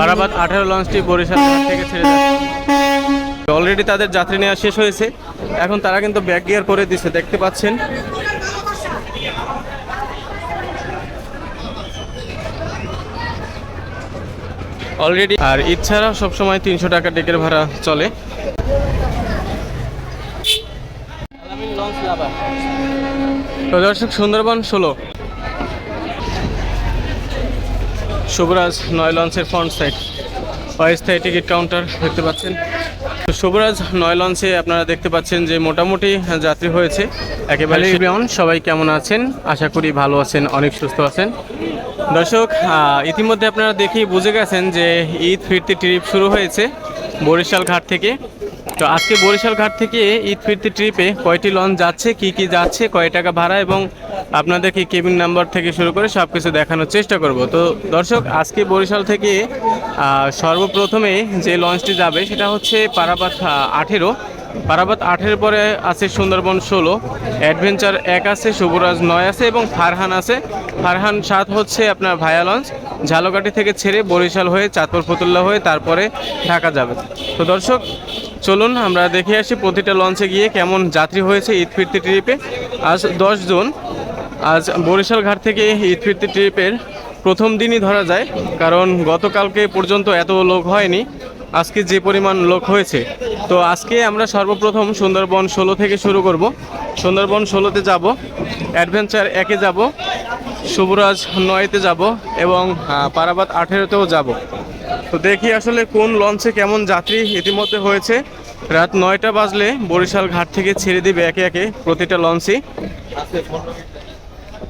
বারাবাদ আঠেরো লঞ্চটি বরিশাল থেকে ছেড়ে যাচ্ছে অলরেডি তাদের যাত্রী নেওয়া শেষ হয়েছে। এখন তারা কিন্তু ব্যাক গিয়ার করে দিচ্ছে, দেখতে পাচ্ছেন। অলরেডি আর ইচ্ছারা সবসময় তিনশো টাকা টিকের ভাড়া চলে। তো দর্শক, সুন্দরবন ষোলো। শুভরাজ নয় লঞ্চের ফ্রন্ট সাইড অস্থায়ী টিকিট কাউন্টার দেখতে পাচ্ছেন। তো শুভরাজ নয় লঞ্চে আপনারা দেখতে পাচ্ছেন যে মোটামুটি যাত্রী হয়েছে। একেবারে ব্রাউন সবাই কেমন আছেন? আশা করি ভালো আছেন অনেক সুস্থ আছেন। দর্শক ইতিমধ্যে আপনারা দেখেই বুঝে গেছেন যে ঈদ ফিরতি ট্রিপ শুরু হয়েছে বরিশাল ঘাট থেকে। তো আজকে বরিশাল ঘাট থেকে ঈদ ফিরতি ট্রিপে কয়টি লঞ্চ যাচ্ছে, কি কি যাচ্ছে, কয় টাকা ভাড়া এবং আপনাদেরকে কেবিন নাম্বার থেকে শুরু করে সব কিছু দেখানোর চেষ্টা করব। তো দর্শক, আজকে বরিশাল থেকে সর্বপ্রথমে যে লঞ্চটি যাবে সেটা হচ্ছে পারাবাত আঠেরো। পারাবাত আঠের পরে আছে সুন্দরবন ষোলো, অ্যাডভেঞ্চার এক আছে, শুভরাজ নয় আছে এবং ফারহান আছে। ফারহান সাত হচ্ছে আপনার ভায়া লঞ্চ। ঝালকাঠি থেকে ছেড়ে বরিশাল হয়ে চাঁদপুর ফতুল্লা হয়ে তারপরে ঢাকা যাবে। তো দর্শক চলুন, আমরা দেখে আসি প্রতিটা লঞ্চে গিয়ে কেমন যাত্রী হয়েছে ঈদ ফিরতি ট্রিপে। আজ জুন, আজ বরিশাল ঘাট থেকে ঈদ ফিরতি ট্রিপের প্রথম দিনই ধরা যায়, কারণ গতকালকে পর্যন্ত এত লোক হয়নি, আজকে যে পরিমাণ লোক হয়েছে। তো আজকে আমরা সর্বপ্রথম সুন্দরবন ষোলো থেকে শুরু করব। সুন্দরবন ষোলোতে যাব, অ্যাডভেঞ্চার একে যাব শুভরাজ নয়তে যাব এবং আহ, পারাবাত আঠেরোতেও যাব। তো দেখি আসলে কোন লঞ্চে কেমন যাত্রী ইতিমধ্যে হয়েছে। রাত নয়টা বাজলে বরিশাল ঘাট থেকে ছেড়ে দিবে একে একে প্রতিটা লঞ্চই।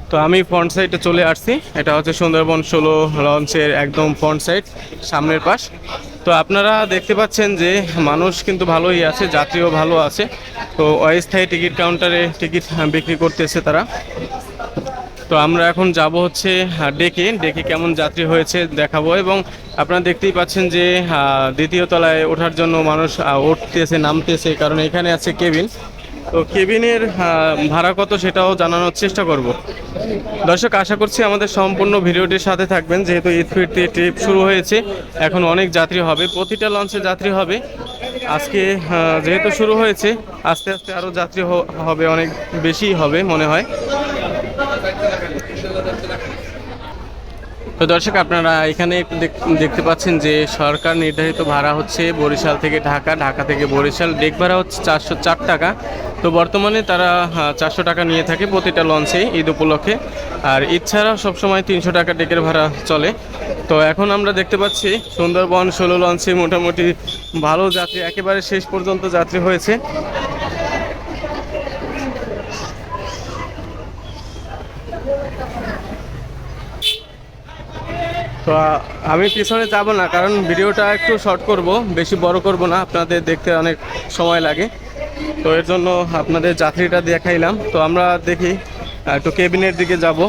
তো আমি ফ্রন্ট সাইডে চলে আসছি। এটা হচ্ছে সুন্দরবন ষোলো লঞ্চের একদম ফ্রন্ট সাইড সামনের পাশ। তো আপনারা দেখতে পাচ্ছেন যে মানুষ কিন্তু ভালোই আছে যাত্রীও ভালো আছে। তো অস্থায়ী টিকিট কাউন্টারে টিকিট বিক্রি করতেছে তারা। তো আমরা এখন যাব হচ্ছে ডেকে ডেকে কেমন যাত্রী হয়েছে দেখাবো এবং আপনারা দেখতেই পাচ্ছেন যে দ্বিতীয় তলায় ওঠার জন্য মানুষ উঠতেছে, নামতেছে, কারণ এখানে আছে কেবিন। তো কেবিনের ভাড়া কত সেটাও জানানোর চেষ্টা করব। দর্শক, আশা করছি আমাদের সম্পূর্ণ ভিডিওটির সাথে থাকবেন, যেহেতু ঈদ ফিরতি ট্রিপ শুরু হয়েছে, এখন অনেক যাত্রী হবে, প্রতিটা লঞ্চে যাত্রী হবে। আজকে যেহেতু শুরু হয়েছে, আস্তে আস্তে আরও যাত্রী হবে, অনেক বেশি হবে মনে হয়। তো দর্শক, আপনারা এখানে একটু দেখ- দেখতে পাচ্ছেন যে সরকার নির্ধারিত ভাড়া হচ্ছে বরিশাল থেকে ঢাকা ঢাকা থেকে বরিশাল। ডেক ভাড়া হচ্ছে চারশো চার টাকা। তো বর্তমানে তারা চারশো টাকা নিয়ে থাকে প্রতিটা লঞ্চে ঈদ উপলক্ষে। আর ছাড়াও সবসময় তিনশো টাকা ডেকের ভাড়া চলে। তো এখন আমরা দেখতে পাচ্ছি সুন্দরবন ষোলো লঞ্চে মোটামুটি ভালো যাত্রী, একেবারে শেষ পর্যন্ত যাত্রী হয়েছে। তো আমি পিছনে যাব না, কারণ ভিডিওটা একটু শর্ট করব, বেশি বড় করব না, আপনাদের দেখতে অনেক সময় লাগে। তো এর জন্য আপনাদের যাত্রীটা দেখাইলাম। তো আমরা দেখি, একটু কেবিনের দিকে যাব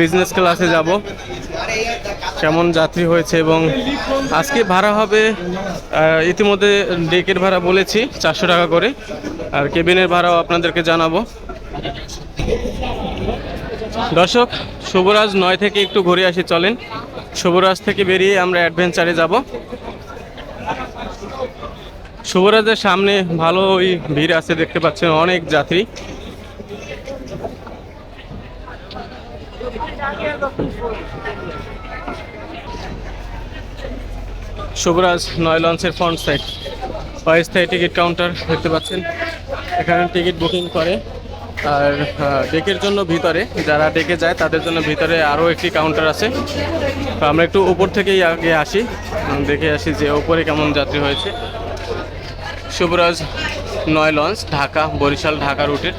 বিজনেস ক্লাসে যাব, কেমন যাত্রী হয়েছে এবং আজকে ভাড়া হবে ইতিমধ্যে ডেকের ভাড়া বলেছি, চারশো টাকা করে। আর কেবিনের ভাড়াও আপনাদেরকে জানাব। দর্শক, শুভরাজ নয় থেকে একটু ঘুরে আসি, চলেন। শুভরাজ থেকে বেরিয়ে আমরা অ্যাডভেঞ্চারে যাব। শুভরাজের সামনে ভালো ওই ভিড় আছে, দেখতে পাচ্ছেন অনেক যাত্রী। শুভরাজ নয় লঞ্চের ফ্রন্ট সাইড অস্থায়ী টিকিট কাউন্টার দেখতে পাচ্ছেন। এখানে টিকিট বুকিং করে। আর ডেকের জন্য ভিতরে, যারা ডেকে যায় তাদের জন্য ভিতরে আরও একটি কাউন্টার আছে। আমরা একটু উপর থেকেই আগে আসি দেখে আসি যে উপরে কেমন যাত্রী হয়েছে। শুভরাজ নয় লঞ্চ, ঢাকা, বরিশাল, ঢাকা রুটের।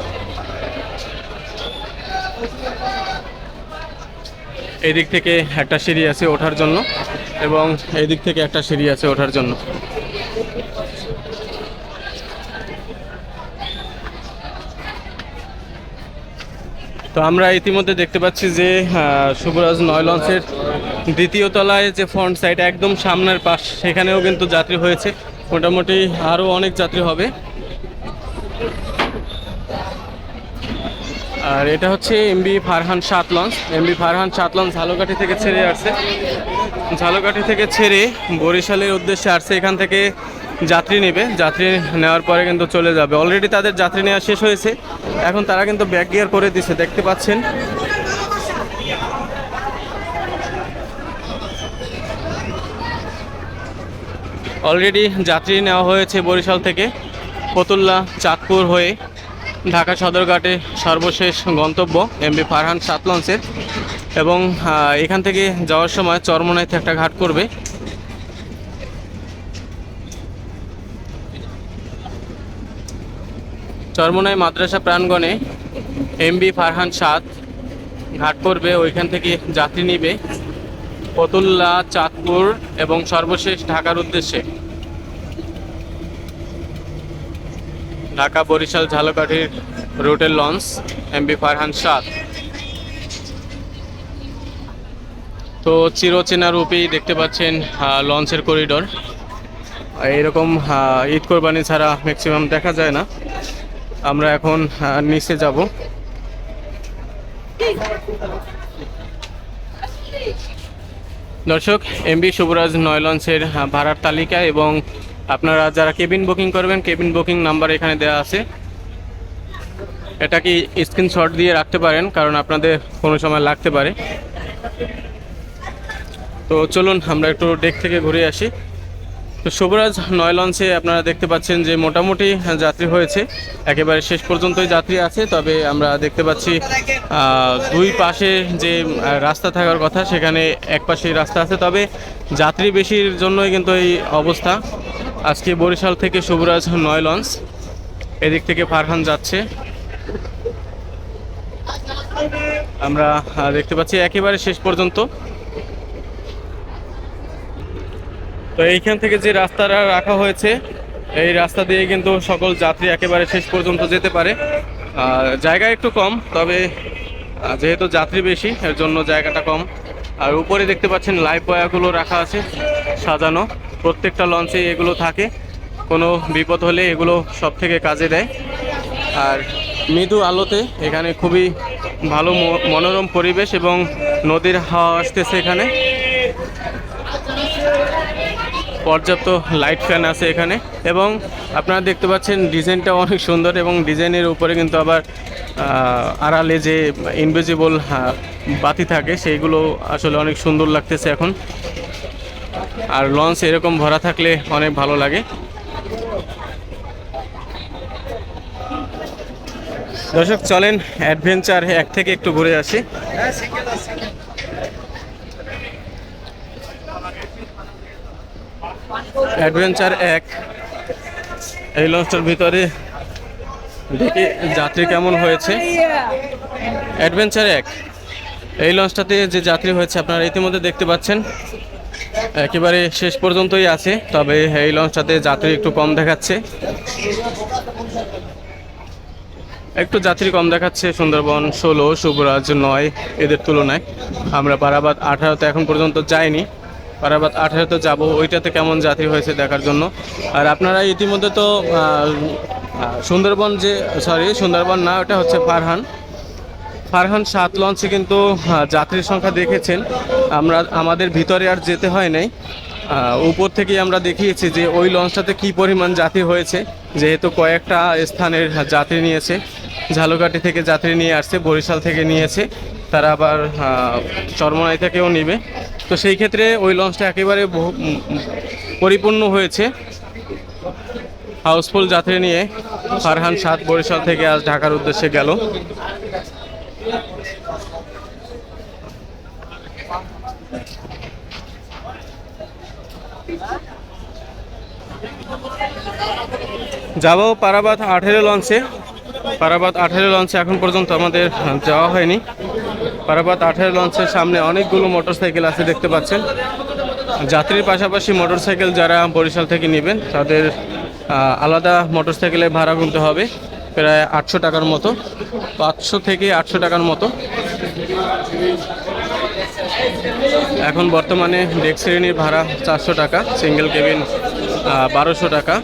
এদিক থেকে একটা সিঁড়ি আছে ওঠার জন্য এবং এদিক থেকে একটা সিঁড়ি আছে ওঠার জন্য। তো আমরা ইতিমধ্যে দেখতে পাচ্ছি যে শুভরাজ নয় লঞ্চের দ্বিতীয় তলায় যে ফ্রন্ট সাইড একদম সামনের পাশ, সেখানেও কিন্তু যাত্রী হয়েছে। মোটামুটি আরও অনেক যাত্রী হবে। আর এটা হচ্ছে এমবি ফারহান সাত লঞ্চ। এমবি ফারহান সাত লঞ্চ ঝালকাঠি থেকে ছেড়ে আসছে। ঝালকাঠি থেকে ছেড়ে বরিশালের উদ্দেশ্যে আসছে। এখান থেকে যাত্রী নেবে। যাত্রী নেওয়ার পরে কিন্তু চলে যাবে। অলরেডি তাদের যাত্রী নেওয়া শেষ হয়েছে। এখন তারা কিন্তু ব্যাক গিয়ার করে দিছে, দেখতে পাচ্ছেন। অলরেডি যাত্রী নেওয়া হয়েছে বরিশাল থেকে ফতুল্লা চাঁদপুর হয়ে ঢাকা সদরঘাটে সর্বশেষ গন্তব্য এমবি ফারহান সাত লঞ্চের এবং এখান থেকে যাওয়ার সময় চরমনাইতে একটা ঘাট করবে। চরমনাই মাদ্রাসা প্রাঙ্গণে এমবি ফারহান সাত ঘাট করবে, ওইখান থেকে যাত্রী নিবে। ফতুল্লা, চাঁদপুর এবং সর্বশেষ ঢাকার উদ্দেশ্যে। ঢাকা বরিশাল ঝালকাঠির রুটের লঞ্চ এমবি ফারহান সাত তো চিরচেনা রূপেই দেখতে পাচ্ছেন লঞ্চের করিডোর এরকম ঈদ কোরবানি ছাড়া ম্যাক্সিমাম দেখা যায় না। আমরা এখন নিচে যাব। দর্শক এমবি শুভরাজ নয় লঞ্চের ভাড়ার তালিকা এবং আপনারা যারা কেবিন বুকিং করবেন কেবিন বুকিং নাম্বার এখানে দেওয়া আছে। এটা কি স্ক্রিনশট দিয়ে রাখতে পারেন, কারণ আপনাদের কোনো সময় লাগতে পারে। তো চলুন, আমরা একটু ডেক থেকে ঘুরে আসি। তো শুভরাজ, নয় লঞ্চে আপনারা দেখতে পাচ্ছেন যে মোটামুটি যাত্রী হয়েছে। একেবারে শেষ পর্যন্তই যাত্রী আছে, তবে আমরা দেখতে পাচ্ছি দুই পাশে যে রাস্তা থাকার কথা, সেখানে এক পাশেই রাস্তা আছে। তবে যাত্রী বেশির জন্যই কিন্তু এই অবস্থা। আজকে বরিশাল থেকে শুভরাজ, নয় লঞ্চ। এদিক থেকে ফারহান যাচ্ছে। আমরা দেখতে পাচ্ছি, একেবারে শেষ পর্যন্ত। তো এইখান থেকে যে রাস্তাটা রাখা হয়েছে, এই রাস্তা দিয়ে কিন্তু সকল যাত্রী একেবারে শেষ পর্যন্ত যেতে পারে। আর জায়গা একটু কম, তবে যেহেতু যাত্রী বেশি, এর জন্য জায়গাটা কম। আর উপরে দেখতে পাচ্ছেন লাইফ বয়াগুলো রাখা আছে, সাজানো। প্রত্যেকটা লঞ্চে এগুলো থাকে। কোনো বিপদ হলে এগুলো সব থেকে কাজে দেয়। আর মৃদু আলোতে এখানে খুবই ভালো মনোরম পরিবেশ এবং নদীর হাওয়া আসতেছে এখানে। পর্যাপ্ত লাইট ফ্যান আছে এখানে এবং আপনারা দেখতে পাচ্ছেন ডিজাইনটা অনেক সুন্দর এবং ডিজাইনের উপরে কিন্তু আবার আড়ালে যে ইনভিজিবল বাতি থাকে সেইগুলো আসলে অনেক সুন্দর লাগতেছে এখন। আর লঞ্চ এরকম ভরা থাকলে অনেক ভালো লাগে। দর্শক, চলেন অ্যাডভেঞ্চার এক থেকে একটু ঘুরে আসি। অ্যাডভেঞ্চার এক। এই লঞ্চটার ভিতরে দেখি যাত্রী কেমন হয়েছে। অ্যাডভেঞ্চার এক। এই লঞ্চটাতে যে যাত্রী হয়েছে আপনারা ইতিমধ্যে দেখতে পাচ্ছেন। একেবারে শেষ পর্যন্তই আছে, তবে এই লঞ্চটাতে যাত্রী একটু কম দেখাচ্ছে। একটু যাত্রী কম দেখাচ্ছে সুন্দরবন ষোলো শুভরাজ নয়, এদের তুলনায়। আমরা পারাবাদ আঠারোতে এখন পর্যন্ত যাইনি। পারাবাদ আঠারোতে যাব, ওইটাতে কেমন যাত্রী হয়েছে দেখার জন্য। আর আপনারা ইতিমধ্যে তো সুন্দরবন যে সরি সুন্দরবন না, ওটা হচ্ছে ফারহান। ফারহান সাত লঞ্চে কিন্তু যাত্রীর সংখ্যা দেখেছেন। আমরা, আমাদের ভিতরে আর যেতে হয় নাই। উপর থেকেই আমরা দেখিয়েছি যে ওই লঞ্চটাতে কি পরিমাণ যাত্রী হয়েছে। যেহেতু কয়েকটা স্থানের যাত্রী নিয়েছে। ঝালকাঠি থেকে যাত্রী নিয়ে আসছে, বরিশাল থেকে নিয়েছে। তারা আবার চরমনাই থেকেও নেবে। তো সেই ক্ষেত্রে ওই লঞ্চটা একেবারে পরিপূর্ণ হয়েছে। হাউসফুল যাত্রী নিয়ে ফারহান সাত বরিশাল থেকে আজ ঢাকার উদ্দেশ্যে গেল। যাব পারাবাদ আঠেরো লঞ্চে। পারাবাদ আঠেরো লঞ্চে এখন পর্যন্ত আমাদের যাওয়া হয়নি। পারাবাদ আঠেরো লঞ্চের সামনে অনেকগুলো মোটরসাইকেল আছে দেখতে পাচ্ছেন। যাত্রীর পাশাপাশি মোটরসাইকেল যারা বরিশাল থেকে নেবেন, তাদের আলাদা মোটরসাইকেলে ভাড়া গুনতে হবে প্রায় আটশো টাকার মতো, পাঁচশো থেকে আটশো টাকার মতো। এখন বর্তমানে ডেক শ্রেণির ভাড়া চারশো টাকা, সিঙ্গেল কেবিন বারোশো টাকা।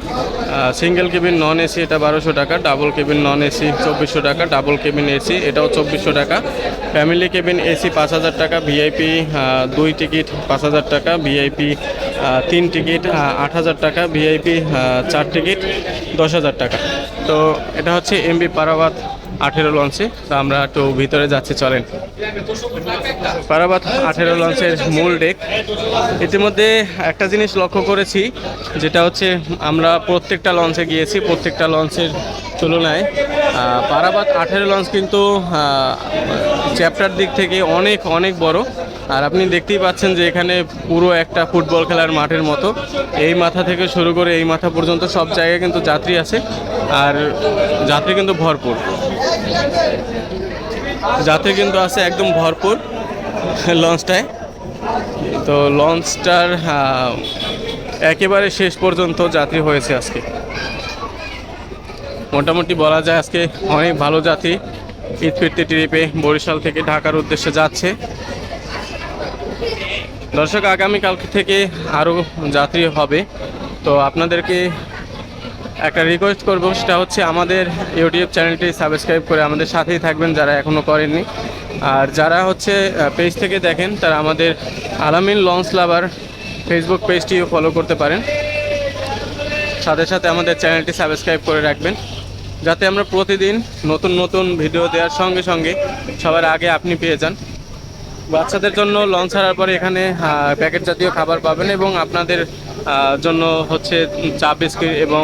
সিঙ্গেল কেবিন নন এসি এটা বারোশো টাকা। ডাবল কেবিন নন এসি চব্বিশশো টাকা। ডাবল কেবিন এসি এটাও চব্বিশশো টাকা। ফ্যামিলি কেবিন এসি পাঁচ হাজার টাকা। ভিআইপি দুই টিকিট পাঁচ হাজার টাকা। ভিআইপি তিন টিকিট আট হাজার টাকা। ভিআইপি চার টিকিট দশ হাজার টাকা। তো এটা হচ্ছে এমবি পারাবাদ আঠেরো লঞ্চে, তো আমরা একটু ভিতরে যাচ্ছি, চলেন। পারাবাত আঠেরো লঞ্চের মূল ডেক ইতিমধ্যে একটা জিনিস লক্ষ্য করেছি, যেটা হচ্ছে আমরা প্রত্যেকটা লঞ্চে গিয়েছি, প্রত্যেকটা লঞ্চের তুলনায়। পারাবাদ আঠেরো লঞ্চ কিন্তু চ্যাপ্টার দিক থেকে অনেক অনেক বড়। আর আপনি দেখতেই পাচ্ছেন যে এখানে পুরো একটা ফুটবল খেলার মাঠের মতো। এই মাথা থেকে শুরু করে এই মাথা পর্যন্ত সব জায়গায় কিন্তু যাত্রী আছে। আর যাত্রী কিন্তু ভরপুর। যাত্রী কিন্তু আছে একদম ভরপুর লঞ্চটায়। তো লঞ্চটার একেবারে শেষ পর্যন্ত যাত্রী হয়েছে আজকে। মোটামুটি বলা যায় আজকে অনেক ভালো জাতি। ঈদ ফিরতে ট্রিপে বরিশাল থেকে ঢাকার উদ্দেশ্যে যাচ্ছে। দর্শক, আগামীকাল থেকে আরও যাত্রী হবে। তো আপনাদেরকে একটা রিকোয়েস্ট করব, সেটা হচ্ছে আমাদের ইউটিউব চ্যানেলটি সাবস্ক্রাইব করে আমাদের সাথেই থাকবেন যারা এখনও করেননি। আর যারা হচ্ছে পেজ থেকে দেখেন, তারা আমাদের আলামিন লঞ্চ লাভার ফেসবুক পেজটিও ফলো করতে পারেন। সাথে সাথে আমাদের চ্যানেলটি সাবস্ক্রাইব করে রাখবেন। যাতে আমরা প্রতিদিন নতুন নতুন ভিডিও দেওয়ার সঙ্গে সঙ্গে সবার আগে আপনি পেয়ে যান। বাচ্চাদের জন্য লঞ্চ ছাড়ার পরে এখানে প্যাকেট জাতীয় খাবার পাবেন এবং আপনাদের জন্য হচ্ছে চা, বিস্কিট এবং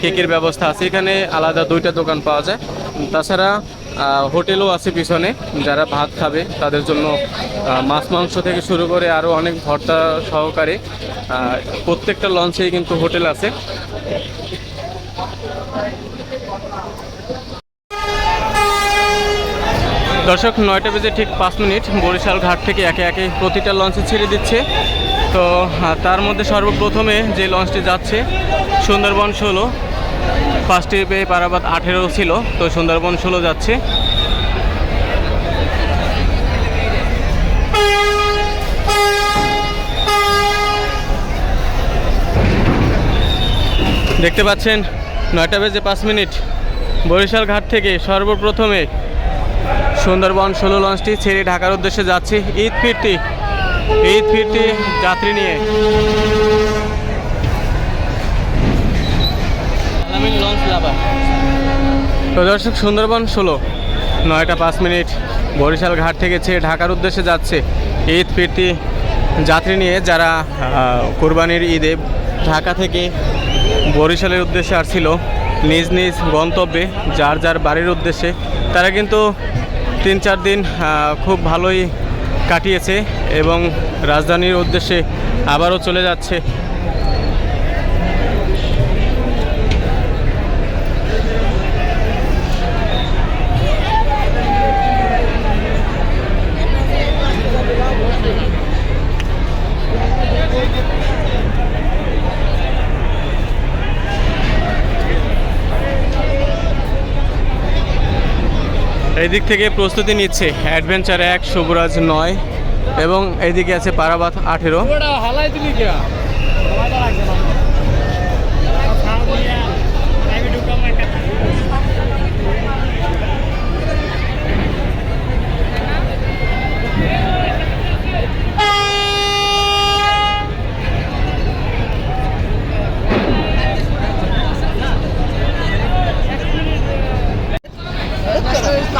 কেকের ব্যবস্থা আছে। এখানে আলাদা দুইটা দোকান পাওয়া যায়। তাছাড়া হোটেলও আছে পিছনে। যারা ভাত খাবে তাদের জন্য মাছ, মাংস থেকে শুরু করে আরও অনেক ভর্তা সহকারে প্রত্যেকটা লঞ্চেই কিন্তু হোটেল আছে। দর্শক, নয়টা বেজে ঠিক পাঁচ মিনিট। বরিশাল ঘাট থেকে একে একে প্রতিটা লঞ্চে ছেড়ে দিচ্ছে। তো তার মধ্যে সর্বপ্রথমে যে লঞ্চটি যাচ্ছে, সুন্দরবন ষোলো। ফার্স্ট ট্রিপে পারাবাদ আঠেরো ছিল, তো সুন্দরবন ষোলো যাচ্ছে। দেখতে পাচ্ছেন, নয়টা বেজে পাঁচ মিনিট। বরিশাল ঘাট থেকে সর্বপ্রথমে সুন্দরবন ষোলো লঞ্চটি ছেড়ে ঢাকার উদ্দেশ্যে যাচ্ছে। ঈদ ফিরতি ঈদ ফিরতি যাত্রী নিয়ে। তো দর্শক, সুন্দরবন ষোলো, নয়টা পাঁচ মিনিট বরিশাল ঘাট থেকে ছেড়ে ঢাকার উদ্দেশ্যে যাচ্ছে ঈদ ফিরতি যাত্রী নিয়ে যারা কোরবানির ঈদে ঢাকা থেকে বরিশালের উদ্দেশ্যে আসছিল, নিজ নিজ গন্তব্যে, যার যার বাড়ির উদ্দেশ্যে, তারা কিন্তু তিন চার দিন খুব ভালোই কাটিয়েছে এবং রাজধানীর উদ্দেশ্যে আবারও চলে যাচ্ছে। এই দিক থেকে প্রস্তুতি নিচ্ছে অ্যাডভেঞ্চার এক, শুভরাজ নয়, এবং এদিকে আছে পারাবাত আঠেরো। হালাই দিলি কে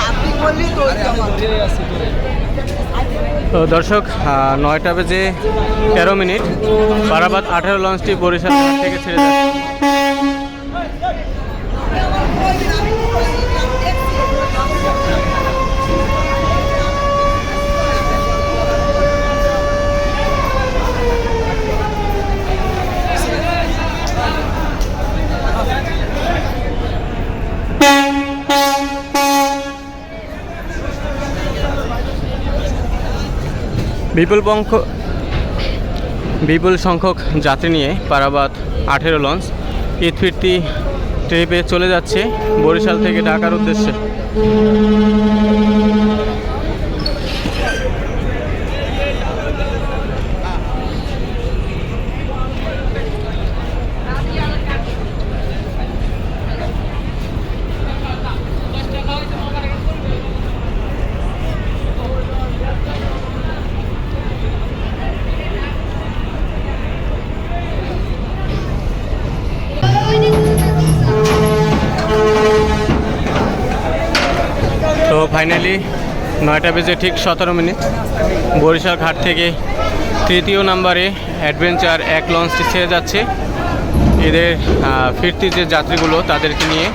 আপনি বললি তো দর্শক নয়টা বেজে তেরো মিনিট। বারাবাদ আঠেরো লঞ্চটি বরিশাল থেকে ছেড়ে যাচ্ছে। বিপুল পঙ্খ বিপুল সংখ্যক যাত্রী নিয়ে পারাবাদ আঠেরো লঞ্চ। ঈদ ফিরতি ট্রিপে চলে যাচ্ছে বরিশাল থেকে ঢাকার উদ্দেশ্যে। নয়টা বেজে ঠিক সতেরো মিনিট। বরিশাল ঘাট থেকে তৃতীয় নাম্বারে অ্যাডভেঞ্চার এক লঞ্চটি ছেড়ে যাচ্ছে। এদের ফিরতি যে যাত্রীগুলো তাদেরকে নিয়ে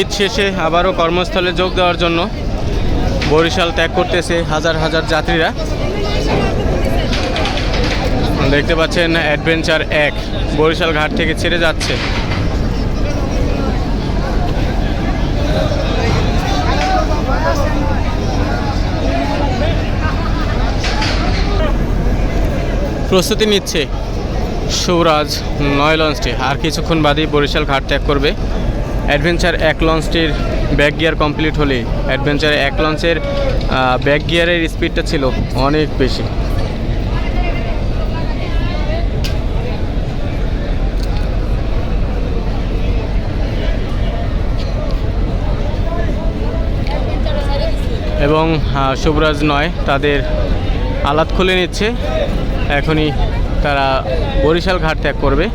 ঈদ শেষে আবারও কর্মস্থলে যোগ দেওয়ার জন্য বরিশাল ত্যাগ করতেছে হাজার হাজার যাত্রীরা। দেখতে পাচ্ছেন অ্যাডভেঞ্চার এক, বরিশাল ঘাট থেকে ছেড়ে যাচ্ছে। প্রস্তুতি নিচ্ছে সৌরাজ নয় লঞ্চটি, আর কিছুক্ষণ বাদেই বরিশাল ঘাট ত্যাগ করবে। অ্যাডভেঞ্চার এক লঞ্চটির ব্যাক গিয়ার কমপ্লিট হলে অ্যাডভেঞ্চার এক লঞ্চের ব্যাক গিয়ারের স্পিডটা ছিল অনেক বেশি। এবং শুভরাজ নয়, তাদের আলাত খুলে নিচ্ছে। এখনই তারা বরিশাল ঘাট ত্যাগ করবে।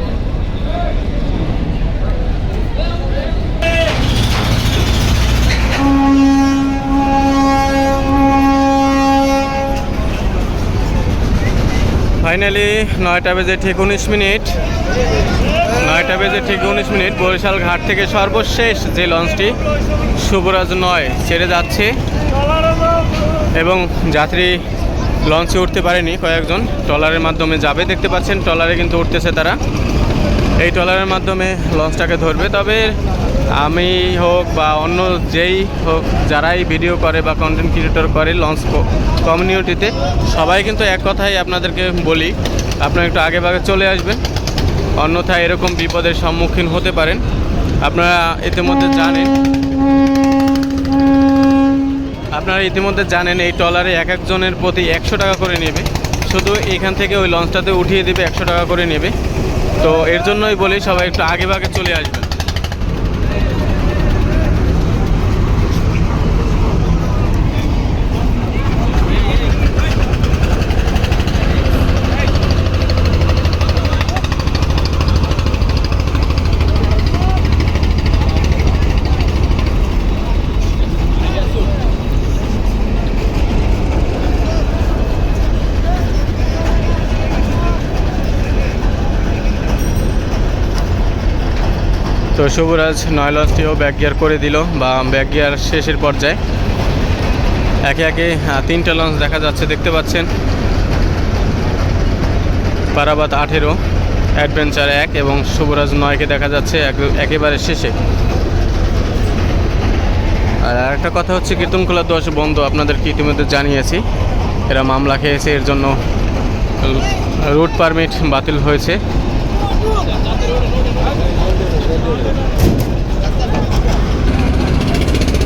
ফাইনালি নয়টা বেজে ঠিক উনিশ মিনিট। নয়টা বেজে ঠিক উনিশ মিনিট, বরিশাল ঘাট থেকে সর্বশেষ যে লঞ্চটি, শুভরাজ নয়, ছেড়ে যাচ্ছে। এবং যাত্রী লঞ্চে উঠতে পারেনি কয়েকজন। ট্রলারের মাধ্যমে যাবে, দেখতে পাচ্ছেন ট্রলারে কিন্তু উঠতেছে তারা। এই ট্রলারের মাধ্যমে লঞ্চটাকে ধরবে। তবে আমি হোক বা অন্য যেই হোক, যারাই ভিডিও করে বা কন্টেন্ট ক্রিয়েটর করে লঞ্চ কমিউনিটিতে সবাই কিন্তু এক কথাই আপনাদেরকে বলি, আপনারা একটু আগে ভাগে চলে আসবেন। অন্যথায় এরকম বিপদের সম্মুখীন হতে পারেন। আপনারা ইতিমধ্যে জানেন। আপনারা ইতিমধ্যে জানেন এই ট্রলারে এক একজনের প্রতি একশো টাকা করে নেবে। শুধু এখান থেকে ওই লঞ্চটাতে উঠিয়ে দেবে একশো টাকা করে নেবে। তো এর জন্যই বলি সবাই একটু আগে ভাগে চলে আসবেন। শুভরাজ নয় লঞ্চটিও ব্যাক গিয়ার করে দিল বা ব্যাক গিয়ার শেষের পর্যায়ে। একে একে তিনটা লঞ্চ দেখা যাচ্ছে, দেখতে পাচ্ছেন। পারাবাত আঠেরো, অ্যাডভেঞ্চার এক এবং শুভরাজ নয়কে দেখা যাচ্ছে এক- একেবারে শেষে। আর একটা কথা হচ্ছে, কীর্তনখোলা দশ বন্ধ আপনাদেরকে ইতিমধ্যে জানিয়েছি। এরা মামলা খেয়েছে, এর জন্য রুট পারমিট বাতিল হয়েছে।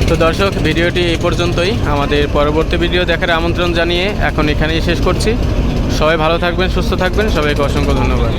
তো দর্শক, ভিডিওটি এই পর্যন্তই। আমাদের পরবর্তী ভিডিও দেখার আমন্ত্রণ জানিয়ে এখন এখানেই শেষ করছি। সবাই ভালো থাকবেন, সুস্থ থাকবেন। সবাইকে অসংখ্য ধন্যবাদ।